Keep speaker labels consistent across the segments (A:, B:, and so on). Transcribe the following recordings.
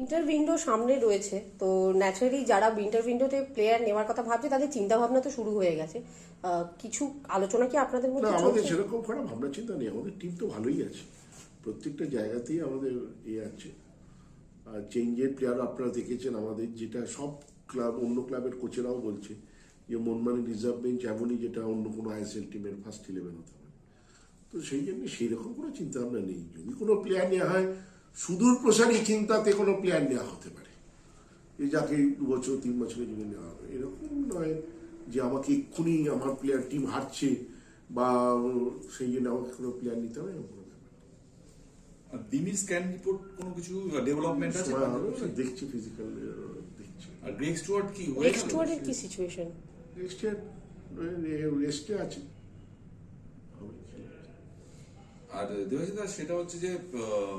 A: Winter window সামনে রয়েছে। তো ন্যাচারালি যারা উইন্টার উইন্ডোতে প্লেয়ার নেওয়ার কথা ভাবছে তাদের চিন্তা ভাবনা তো শুরু হয়ে গেছে। কিছু আলোচনা কি আপনাদের মধ্যে
B: আমাদের সেরকম খারাপ ভাবনা চিন্তা নেই। আমাদের টিম তো ভালোই আছে। প্রত্যেকটা জায়গাতেই আমাদের এ আছে। আর চেঞ্জের প্লেয়ার আপনারা দেখেছেন আমাদের যেটা সব ক্লাব অন্য ক্লাবের কোচেরাও বলছে যে মনমানি রিজার্ভ বেঞ্চ এমনই যেটা অন্য কোনো আইএসএল টিমের ফার্স্ট ইলেভেন হতে পারে। তো সেই জন্য সেই রকম কোনো চিন্তা ভাবনা নেই। যদি কোনো প্লেয়ার নেওয়া হয় সুদূর প্রসারী চিন্তাতে কোনো প্লেয়ার নেওয়া হতে পারে। এই যাকে দু বছর তিন বছরের জন্য নেওয়া হবে। এরকম নয় যে আমাকে এক্ষুনি আমার প্লেয়ার টিম হারছে বা সেই জন্য আমাকে কোনো প্লেয়ার নিতে হবে এরকম কোনো ব্যাপার
C: দিমির স্ক্যান রিপোর্ট কোনো কিছু ডেভেলপমেন্ট আছে?
B: হবে দেখছি ফিজিক্যাল দেখছি।
C: আর গ্রেগ স্টুয়ার্ট কি? গেল?
A: এক্সটুয়ার্ডের কি সিচুয়েশন
B: রেস্টে রেস্টে আছে।
C: আর দেবাশিদা সেটা হচ্ছে যে আহ,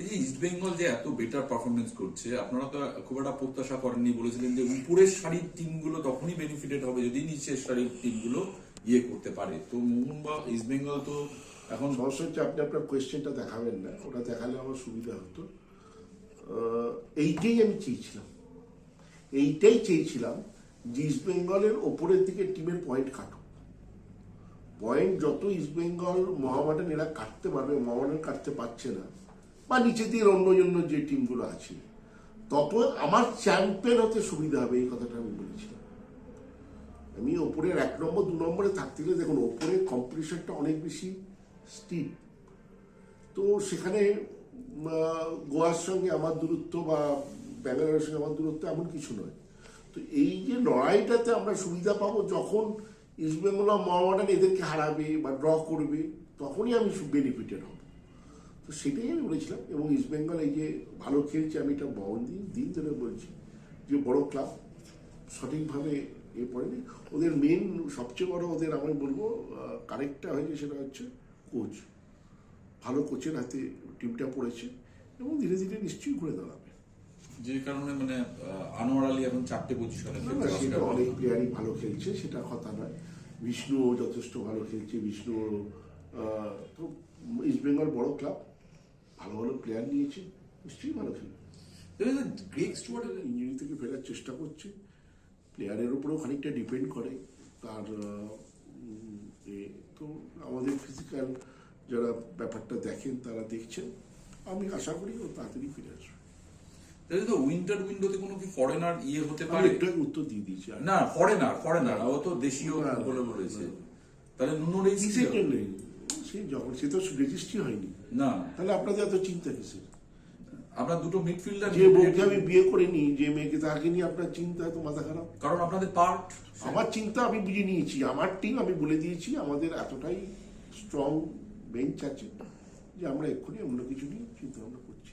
C: এই যে ইস্ট বেঙ্গল যে এত বেটার পারফরমেন্স করছে, আপনারা তো খুব একটা প্রত্যাশা করেননি, বলেছিলেন যে উপরের সারির টিমগুলো তখনই বেনিফিটেড হবে, যদি নিচের সারির টিমগুলো ইয়ে করতে পারে। তো মোহন বা ইস্ট বেঙ্গল তো এখন
B: সমস্যা হচ্ছে আপনি আপনার কোয়েশ্চেনটা দেখাবেন না, ওটা দেখালে আমার সুবিধা হতো। এইটাই আমি চেয়েছিলাম। এইটাই চেয়েছিলাম যে ইস্ট বেঙ্গলের ওপরের দিকে টিমের পয়েন্ট কাটুক। পয়েন্ট যত ইস্ট বেঙ্গল মহামাডান এরা কাটতে পারবে মহামাডান কাটতে পারছে না বা নিচে দিয়ে অন্য অন্য যে টিমগুলো আছে, তত আমার চ্যাম্পিয়ন হতে সুবিধা হবে, এই কথাটা আমি বলেছিলাম। আমি ওপরের এক নম্বর, দু নম্বরে থাকতে গেলে দেখুন ওপরের কম্পিটিশনটা অনেক বেশি স্টিপ তো সেখানে গোয়ার সঙ্গে আমার দূরত্ব বা ব্যাঙ্গালোরের সঙ্গে আমার দূরত্ব এমন কিছু নয়। তো এই যে লড়াইটাতে আমরা সুবিধা পাবো যখন ইস্টবেঙ্গল মহামাডান এদেরকে হারাবে বা ড্র করবে, তখনই আমি বেনিফিটেড হব। তো সেটাই আমি বলেছিলাম এবং ইস্টবেঙ্গল এই যে ভালো খেলছে আমি এটা বহু দিন দিন ধরে বলছি যে বড় ক্লাব সঠিকভাবে এ পড়েনি। ওদের মেন সবচেয়ে বড় ওদের আমি বলব কারেক্টটা হয়েছে সেটা হচ্ছে কোচ ভালো কোচের হাতে টিমটা পড়েছে এবং ধীরে ধীরে নিশ্চয়ই ঘুরে দাঁড়াবে।
C: যে কারণে মানে আনোয়ার আলী এখন চারটে পজিশনে
B: সেটা অনেক প্লেয়ারই ভালো খেলছে সেটা কথা নয়। বিষ্ণুও যথেষ্ট ভালো খেলছে বিষ্ণু ইস্টবেঙ্গল বড় ক্লাব ভালো ভালো প্লেয়ার নিয়েছে নিশ্চয়ই ভালো খেলবে।
C: গ্রেগ স্টুয়ার্ট
B: ইঞ্জুরি থেকে ফেরার চেষ্টা করছে। প্লেয়ারের উপরেও খানিকটা ডিপেন্ড করে। তার তো আমাদের ফিজিক্যাল যারা ব্যাপারটা দেখেন তারা দেখছেন। আমি আশা করি ও তাড়াতাড়ি ফিরে আসবে।
C: তো উইন্টার উইন্ডোতে কোনো কি ফরেনার ইয়ে হতে পারে?
B: একটু উত্তর দিয়ে দিয়েছি।
C: না ফরেনার ফরেনার ও তো দেশীয় বলে বলেছে। তাহলে নুনো রেইস
B: যখন সে তো রেজিস্ট্রি হয়নি।
C: না।
B: তাহলে আপনাদের এত চিন্তা কিসের?
C: আমরা দুটো মিডফিল্ডার
B: যে বউকে আমি বিয়ে করে নিই যে মেয়েকে তাকে নিয়ে আপনার চিন্তা তো মাথা খারাপ?
C: কারণ আপনাদের পার্ট
B: আমার চিন্তা আমি বুঝে নিয়েছি আমার টিম আমি বলে দিয়েছি আমাদের এতটাই স্ট্রং বেঞ্চ আছে যে আমরা এক্ষুনি অন্য কিছু নিয়ে চিন্তা ভাবনা করছি।